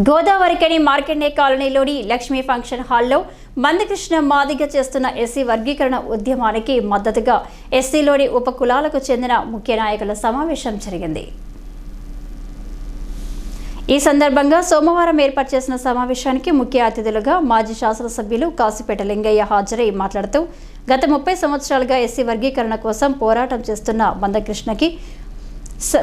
గోదావరికని మార్కెండే కాలనీలోని లక్ష్మీ ఫంక్షన్ హాల్లో మందకృష్ణ మాదిగ చేస్తున్న ఎస్సీ వర్గీకరణ ఉద్యమానికి మద్దతుగా ఎస్సీలోని ఉప కులాలకు చెందిన ముఖ్య నాయకుల సమావేశం జరిగింది. ఈ సందర్భంగా సోమవారం ఏర్పాటు చేసిన సమావేశానికి ముఖ్య అతిథులుగా మాజీ శాసనసభ్యులు కాసిపేట లింగయ్య హాజరై మాట్లాడుతూ గత ముప్పై సంవత్సరాలుగా ఎస్సీ వర్గీకరణ కోసం పోరాటం చేస్తున్న మందకృష్ణకి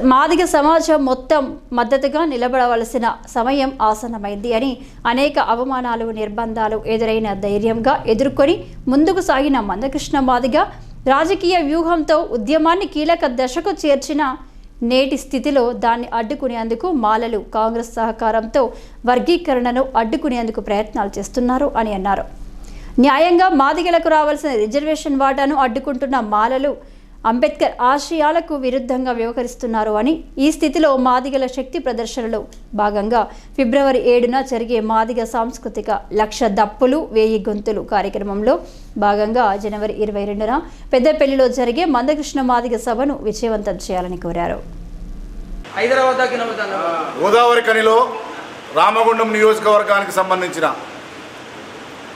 మాదిగ సమాజం మొత్తం మద్దతుగా నిలబడవలసిన సమయం ఆసనమైంది అని అనేక అవమానాలు నిర్బంధాలు ఎదురైన ధైర్యంగా ఎదుర్కొని ముందుకు సాగిన మందకృష్ణ మాదిగ రాజకీయ వ్యూహంతో ఉద్యమాన్ని కీలక దశకు చేర్చిన నేటి స్థితిలో దాన్ని అడ్డుకునేందుకు మాలలు కాంగ్రెస్ సహకారంతో వర్గీకరణను అడ్డుకునేందుకు ప్రయత్నాలు చేస్తున్నారు అని అన్నారు. న్యాయంగా మాదిగలకు రావాల్సిన రిజర్వేషన్ వాటాను అడ్డుకుంటున్న మాలలు అంబేద్కర్ ఆశయాలకు విరుద్ధంగా వ్యవహరిస్తున్నారు అని ఈ స్థితిలో మాదిగల శక్తి ప్రదర్శనలో భాగంగా ఫిబ్రవరి ఏడున జరిగే మాదిగ సాంస్కృతిక లక్ష దప్పులు వేయి గొంతులు కార్యక్రమంలో భాగంగా జనవరి ఇరవై రెండున పెద్దపల్లిలో జరిగే మందకృష్ణ మాదిగ సభను విజయవంతం చేయాలని కోరారు. గోదావరి కనిలో రామగుండం నియోజకవర్గానికి సంబంధించిన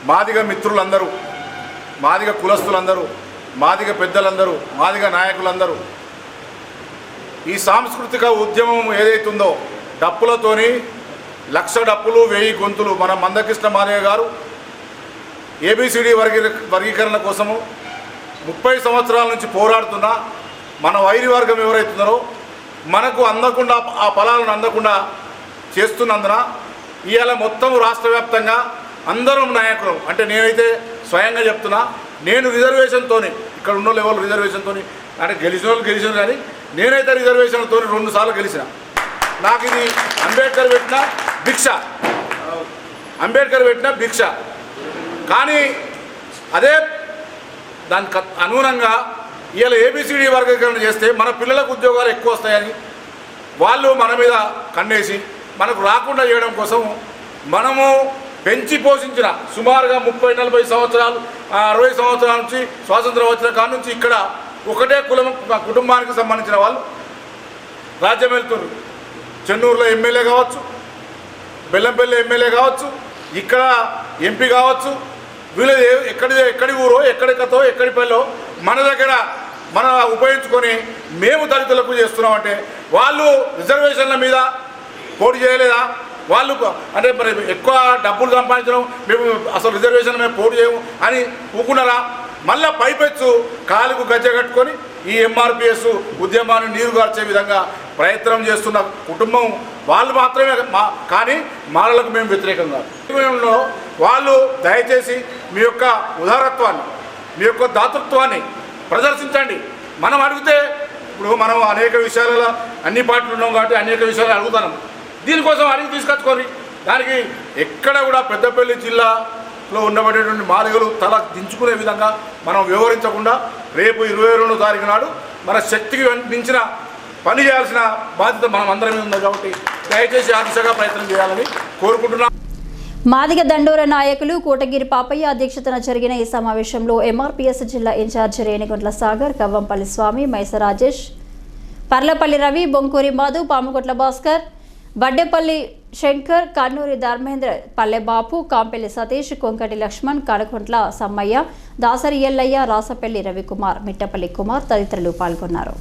మాదిగ మిత్రులందరూ మాదిగ కులస్తులందరూ మాదిగ పెద్దలందరూ మాదిగ నాయకులందరూ ఈ సాంస్కృతిక ఉద్యమం ఏదైతుందో డప్పులతోని లక్ష డప్పులు వెయ్యి గొంతులు మన మందకృష్ణ మాదిగ గారు ఏబిసిడి వర్గీ వర్గీకరణ కోసము ముప్పై సంవత్సరాల నుంచి పోరాడుతున్న మన వైరి వర్గం ఎవరైతున్నారో మనకు అందకుండా ఆ ఫలాలను అందకుండా చేస్తున్నందున ఇవాళ మొత్తం రాష్ట్ర వ్యాప్తంగా అందరం నాయకులు. అంటే నేనైతే స్వయంగా చెప్తున్నా నేను రిజర్వేషన్తో ఇక్కడ ఉన్న లెవెల్ రిజర్వేషన్తో అంటే గెలిచిన వాళ్ళు గెలిచిన కానీ నేనైతే రిజర్వేషన్తో రెండు సార్లు గెలిచిన. నాకు ఇది అంబేద్కర్ పెట్టిన భిక్ష. అంబేద్కర్ పెట్టిన భిక్ష. కానీ అదే దానికి అనుగుణంగా ఇవాళ ఏబిసిడి వర్గీకరణ చేస్తే మన పిల్లలకు ఉద్యోగాలు ఎక్కువ వస్తాయని వాళ్ళు మన మీద కన్నేసి మనకు రాకుండా చేయడం కోసం మనము పెంచి పోషించిన సుమారుగా ముప్పై నలభై సంవత్సరాలు అరవై సంవత్సరాల నుంచి స్వాతంత్రం వచ్చిన కాడ నుంచి ఇక్కడ ఒకటే కులం కుటుంబానికి సంబంధించిన వాళ్ళు రాజ్యం వెళ్తున్నారు. చెన్నూరులో ఎమ్మెల్యే కావచ్చు బెల్లంపల్లి ఎమ్మెల్యే కావచ్చు ఇక్కడ ఎంపీ కావచ్చు వీళ్ళు ఎక్కడి ఎక్కడి ఊరో ఎక్కడి కథో ఎక్కడి పల్లో మన దగ్గర మన ఉపయోగించుకొని మేము దళితులకు చేస్తున్నామంటే వాళ్ళు రిజర్వేషన్ల మీద పోటీ చేయలేదా? వాళ్ళు అంటే మరి ఎక్కువ డబ్బులు సంపాదించడం మేము అసలు రిజర్వేషన్ మేము పోటీ చేయము అని ఊకున్నారా? మళ్ళా పైపెచ్చు కాలుకు గజ్జ కట్టుకొని ఈ ఎంఆర్పిఎస్ ఉద్యమాన్ని నీరుగార్చే విధంగా ప్రయత్నం చేస్తున్న కుటుంబం వాళ్ళు మాత్రమే మా కానీ మాలలకు మేము వ్యతిరేకంగా కాదు. వాళ్ళు దయచేసి మీ యొక్క ఉదారత్వాన్ని మీ యొక్క దాతృత్వాన్ని ప్రదర్శించండి. మనం అడిగితే ఇప్పుడు మనం అనేక విషయాలలో అన్ని పార్టీలు ఉన్నాం కాబట్టి అనేక విషయాలు అడుగుతున్నాం దీనికోసం అడిగి తీసుకొచ్చుకొని దానికి ఎక్కడ కూడా పెద్దపల్లి జిల్లాలో ఉండబడేటువంటి మాదిగలు తల దించుకునే విధంగా మనం వివరించకుండా రేపు ఇరవై రెండో తారీఖు నాడు మన శక్తికి మించిన పని చేయాల్సిన బాధ్యత మనం అందరి మీద ఉంది కాబట్టి దయచేసి ఆ దిశగా ప్రయత్నం చేయాలని కోరుకుంటున్నాం. మాదిగ దండోర నాయకులు కోటగిరి పాపయ్య అధ్యక్షతన జరిగిన ఈ సమావేశంలో ఎంఆర్పీఎస్ జిల్లా ఇన్ఛార్జ్ రేణిగుంట్ల సాగర్ కవ్వంపల్లి స్వామి మైస రాజేష్ పర్లపల్లి రవి బొంకూరి మాధు పాముకొట్ల భాస్కర్ వడ్డేపల్లి శంకర్ కన్నూరి ధర్మేంద్ర పల్లెబాపు కాంపెల్లి సతీష్ కొంకటి లక్ష్మణ్ కనకొంట్ల సమ్మయ్య దాసరి ఎల్లయ్య రాసపల్లి రవికుమార్ మిట్టపల్లి కుమార్ తదితరులు పాల్గొన్నారు.